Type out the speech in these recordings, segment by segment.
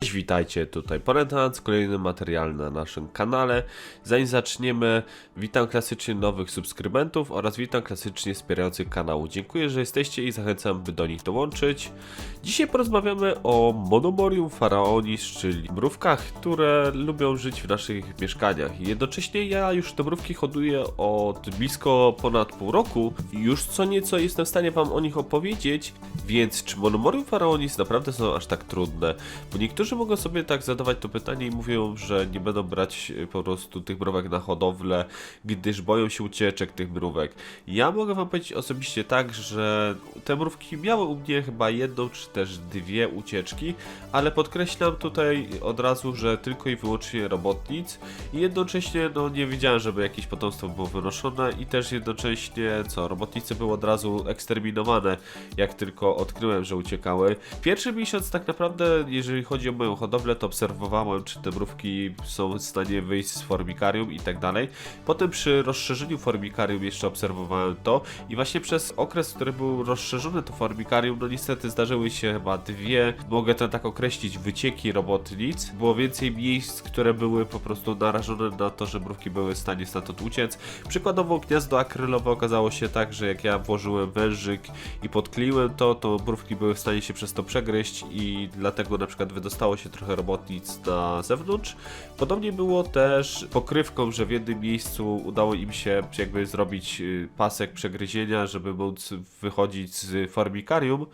Cześć, witajcie tutaj Porentanc, kolejny materiał na naszym kanale. Zanim zaczniemy, witam klasycznie nowych subskrybentów oraz witam klasycznie wspierających kanału. Dziękuję, że jesteście i zachęcam, by do nich dołączyć. Dzisiaj porozmawiamy o Monomorium Faraonis, czyli mrówkach, które lubią żyć w naszych mieszkaniach. Jednocześnie ja już te mrówki hoduję od blisko ponad pół roku i już co nieco jestem w stanie wam o nich opowiedzieć, więc czy Monomorium Faraonis naprawdę są aż tak trudne? Bo niektórzy mogą sobie tak zadawać to pytanie i mówią, że nie będą brać e, po prostu tych mrówek na hodowlę, gdyż boją się ucieczek tych mrówek. Ja mogę wam powiedzieć osobiście tak, że te mrówki miały u mnie chyba jedną czy też dwie ucieczki, ale podkreślam tutaj od razu, że tylko i wyłącznie robotnic i jednocześnie no nie widziałem, żeby jakieś potomstwo było wynoszone i też jednocześnie co, robotnice były od razu eksterminowane, jak tylko odkryłem, że uciekały. Pierwszy miesiąc tak naprawdę, jeżeli chodzi o moją hodowlę, to obserwowałem, czy te mrówki są w stanie wyjść z formikarium i tak dalej. Potem przy rozszerzeniu formikarium jeszcze obserwowałem to i właśnie przez okres, który był rozszerzone to formikarium, no niestety zdarzyły się chyba dwie, mogę to tak określić, wycieki robotnic. Było więcej miejsc, które były po prostu narażone na to, że mrówki były w stanie stamtąd uciec. Przykładowo gniazdo akrylowe okazało się tak, że jak ja włożyłem wężyk i podkleiłem to, to mrówki były w stanie się przez to przegryźć i dlatego na przykład wydostało się trochę robotnic na zewnątrz. Podobnie było też pokrywką, że w jednym miejscu udało im się jakby zrobić y, pasek przegryzienia, żeby móc wychodzić z formikarium.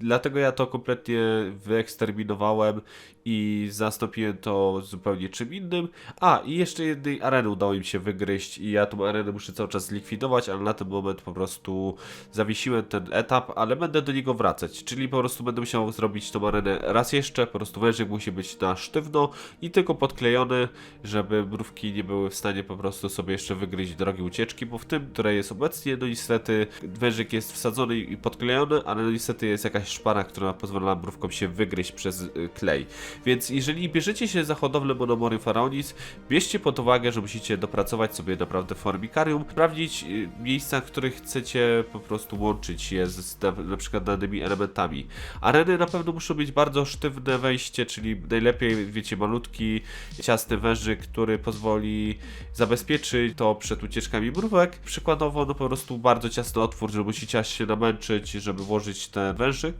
Dlatego ja to kompletnie wyeksterminowałem i zastąpiłem to zupełnie czym innym. A, i jeszcze jednej areny udało im się wygryźć i ja tą arenę muszę cały czas zlikwidować, ale na ten moment po prostu zawiesiłem ten etap, ale będę do niego wracać, czyli po prostu będę musiał zrobić tą arenę raz jeszcze, po prostu wężyk musi być na sztywno i tylko podklejony, żeby mrówki nie były w stanie po prostu sobie jeszcze wygryźć drogi ucieczki, bo w tym, które jest obecnie, no niestety wężyk jest wsadzony i podklejony, ale no niestety jest jakaś szpara, która pozwala mrówkom się wygryźć przez y, klej. Więc jeżeli bierzecie się za hodowlę Monomory Faraonis, bierzcie pod uwagę, że musicie dopracować sobie naprawdę formikarium, sprawdzić y, miejsca, w których chcecie po prostu łączyć je z na, na przykład danymi elementami. Areny na pewno muszą mieć bardzo sztywne wejście, czyli najlepiej, wiecie, malutki, ciasny wężyk, który pozwoli zabezpieczyć to przed ucieczkami mrówek. Przykładowo, no po prostu bardzo ciasny otwór, że musicie się namęczyć, żeby włożyć ten wężyk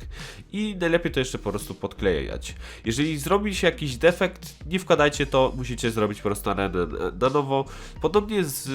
i najlepiej to jeszcze po prostu podklejać. Jeżeli zrobi się jakiś defekt, nie wkładajcie to, musicie zrobić po prostu arenę na nowo. Podobnie z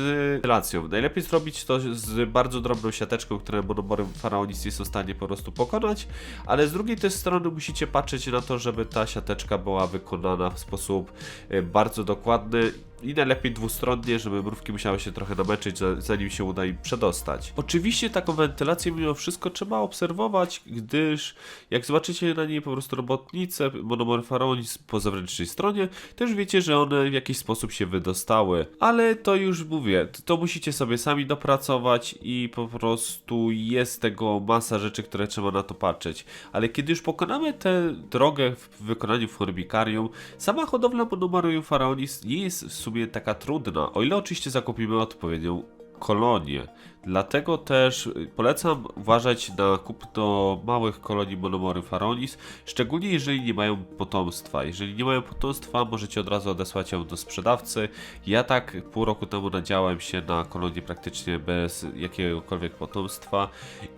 relacją. Najlepiej zrobić to z bardzo drobną siateczką, które monomory faraonis są w stanie po prostu pokonać, ale z drugiej też strony musicie patrzeć na to, żeby ta siateczka była wykonana w sposób e, bardzo dokładny i najlepiej dwustronnie, żeby mrówki musiały się trochę namęczyć, za- zanim się uda im przedostać. Oczywiście taką wentylację mimo wszystko trzeba obserwować, gdyż jak zobaczycie na niej po prostu robotnice Monomory Faraonis po zewnętrznej stronie, już wiecie, że one w jakiś sposób się wydostały. Ale to już mówię, to, musicie sobie sami dopracować i po prostu jest tego masa rzeczy, które trzeba na to patrzeć. Ale kiedy już pokonamy tę drogę w wykonaniu Formikarium, sama hodowla Monomarium Faraonis nie jest w sumie taka trudna, o ile oczywiście zakupimy odpowiednią kolonię. Dlatego też y, polecam uważać na kupno małych kolonii Monomory Faronis, szczególnie jeżeli nie mają potomstwa. Jeżeli nie mają potomstwa, możecie od razu odesłać ją do sprzedawcy. Ja tak pół roku temu nadziałem się na kolonię praktycznie bez jakiegokolwiek potomstwa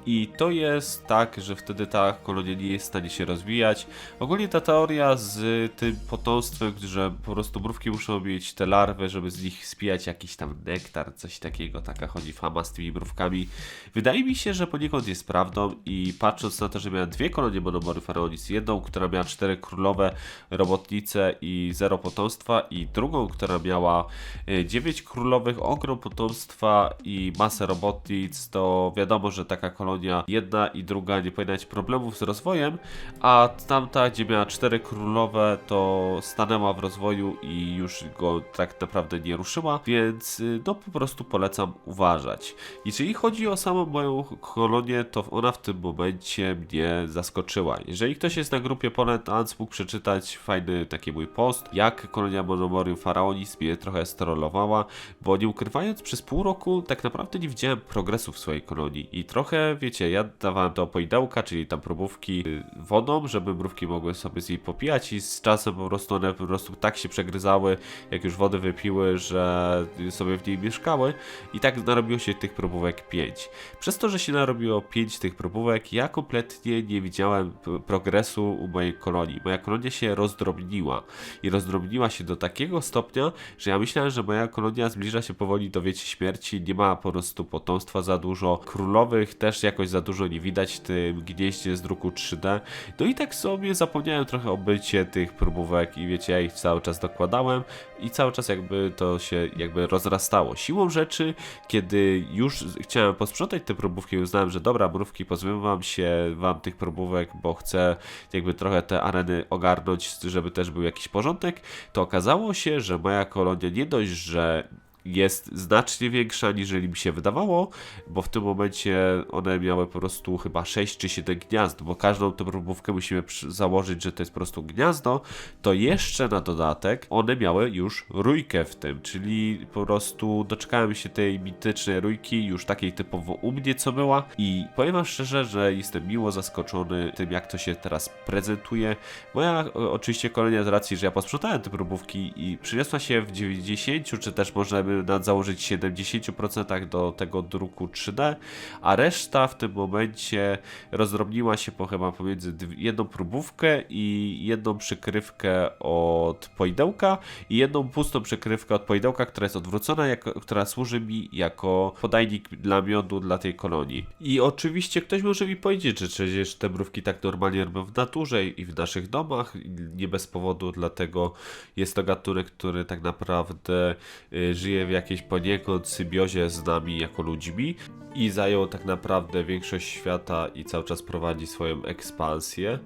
i to jest tak, że wtedy ta kolonia nie jest w stanie się rozwijać. Ogólnie ta teoria z tym potomstwem, że po prostu mrówki muszą mieć te larwy, żeby z nich spijać jakiś tam nektar, coś takiego, taka chodzi fama z tymi mrówkami. Wydaje mi się, że poniekąd jest prawdą i patrząc na to, że miałem dwie kolonie monomory Faraonis, jedną, która miała cztery królowe robotnice i zero potomstwa i drugą, która miała e, dziewięć królowych, ogrom potomstwa i masę robotnic, to wiadomo, że taka kolonia jedna i druga nie powinna mieć problemów z rozwojem, a tamta, gdzie miała cztery królowe, to stanęła w rozwoju i już go tak naprawdę nie ruszyła, więc y, no po prostu polecam uważać. Jeżeli chodzi o samą moją kolonię, to ona w tym momencie mnie zaskoczyła. Jeżeli ktoś jest na grupie Ponad Ants, mógł przeczytać fajny taki mój post, jak kolonia Monomorium Faraonis mnie trochę sterolowała, bo nie ukrywając, przez pół roku tak naprawdę nie widziałem progresu w swojej kolonii i trochę, wiecie, ja dawałem to poidełka, czyli tam próbówki wodą, żeby mrówki mogły sobie z niej popijać i z czasem po prostu one po prostu tak się przegryzały, jak już wody wypiły, że sobie w niej mieszkały i tak narobiło się tych próbówek 5. Przez to, że się narobiło 5 tych próbówek, ja kompletnie nie widziałem progresu u mojej kolonii. Moja kolonia się rozdrobniła i rozdrobniła się do takiego stopnia, że ja myślałem, że moja kolonia zbliża się powoli do wieci śmierci, nie ma po prostu potomstwa za dużo, królowych też jakoś za dużo nie widać w tym gnieździe z druku 3D. No i tak sobie zapomniałem trochę o bycie tych próbówek i wiecie, ja ich cały czas dokładałem i cały czas jakby to się jakby rozrastało. Siłą rzeczy, kiedy już chciałem posprzątać te próbówki i uznałem, że dobra, mrówki, pozbywam się wam tych próbówek, bo chcę jakby trochę te areny ogarnąć, żeby też był jakiś porządek, to okazało się, że moja kolonia nie dość, że jest znacznie większa niżeli mi się wydawało, bo w tym momencie one miały po prostu chyba 6 czy 7 gniazd, bo każdą tę próbówkę musimy założyć, że to jest po prostu gniazdo, to jeszcze na dodatek one miały już rójkę w tym, czyli po prostu doczekałem się tej mitycznej rójki, już takiej typowo u mnie co była i powiem wam szczerze, że jestem miło zaskoczony tym jak to się teraz prezentuje. Moja o, oczywiście kolonia z racji, że ja posprzątałem te próbówki i przyniosła się w 90 czy też możemy nawet założyć 70% do tego druku 3D, a reszta w tym momencie rozdrobniła się po chyba pomiędzy jedną próbówkę i jedną przykrywkę od poidełka i jedną pustą przykrywkę od poidełka, która jest odwrócona, jako, która służy mi jako podajnik dla miodu dla tej kolonii. I oczywiście ktoś może mi powiedzieć, że przecież te mrówki tak normalnie robią w naturze i w naszych domach, nie bez powodu, dlatego jest to gatunek, który tak naprawdę y, żyje w jakiejś poniekąd symbiozie z nami jako ludźmi i zajął tak naprawdę większość świata i cały czas prowadzi swoją ekspansję.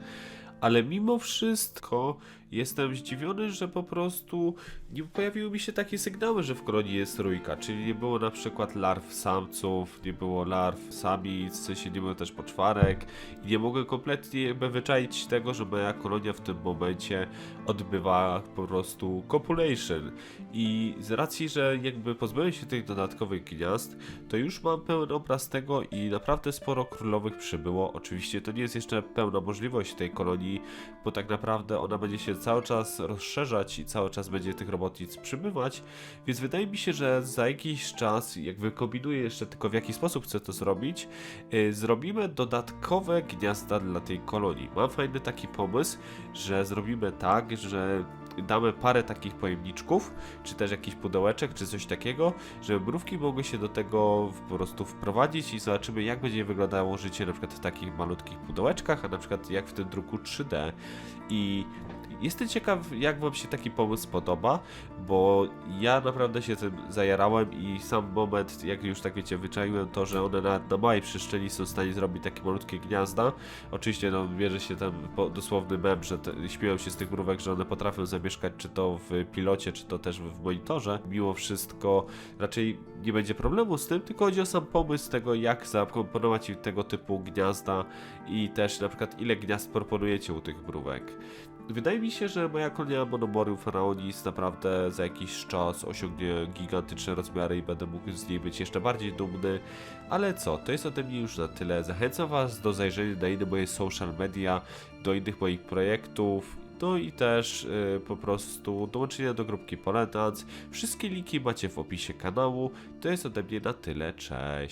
Ale mimo wszystko jestem zdziwiony, że po prostu nie pojawiły mi się takie sygnały, że w kolonii jest rójka, czyli nie było na przykład larw samców, nie było larw samic, w sensie nie było też poczwarek. I nie mogę kompletnie jakby wyczaić tego, że moja kolonia w tym momencie odbywa po prostu copulation. I z racji, że jakby pozbyłem się tych dodatkowych gniazd, to już mam pełen obraz tego i naprawdę sporo królowych przybyło. Oczywiście to nie jest jeszcze pełna możliwość tej kolonii, bo tak naprawdę ona będzie się cały czas rozszerzać i cały czas będzie tych robotnic przybywać, więc wydaje mi się, że za jakiś czas, jak wykombinuję jeszcze tylko w jaki sposób chcę to zrobić, yy, zrobimy dodatkowe gniazda dla tej kolonii. Mam fajny taki pomysł, że zrobimy tak, że damy parę takich pojemniczków, czy też jakiś pudełeczek, czy coś takiego, żeby mrówki mogły się do tego po prostu wprowadzić i zobaczymy jak będzie wyglądało życie na przykład w takich malutkich pudełeczkach, a na przykład jak w tym druku 3D. I jestem ciekaw, jak Wam się taki pomysł podoba, bo ja naprawdę się tym zajarałem i sam moment, jak już tak wiecie, wyczaiłem to, że one na, na małej przestrzeni są w stanie zrobić takie malutkie gniazda. Oczywiście, no, bierze się tam dosłowny mem, że te, śmieją się z tych mrówek, że one potrafią zamieszkać czy to w pilocie, czy to też w, w monitorze. Mimo wszystko raczej nie będzie problemu z tym, tylko chodzi o sam pomysł tego, jak zakomponować tego typu gniazda i też na przykład ile gniazd proponujecie u tych mrówek. Wydaje mi się, że moja kolonia Monomorium Faraonis naprawdę za jakiś czas osiągnie gigantyczne rozmiary i będę mógł z niej być jeszcze bardziej dumny. Ale co, to jest ode mnie już na tyle. Zachęcam Was do zajrzenia na inne moje social media, do innych moich projektów. No i też y, po prostu dołączenia do grupki Poletans. Wszystkie linki macie w opisie kanału. To jest ode mnie na tyle. Cześć.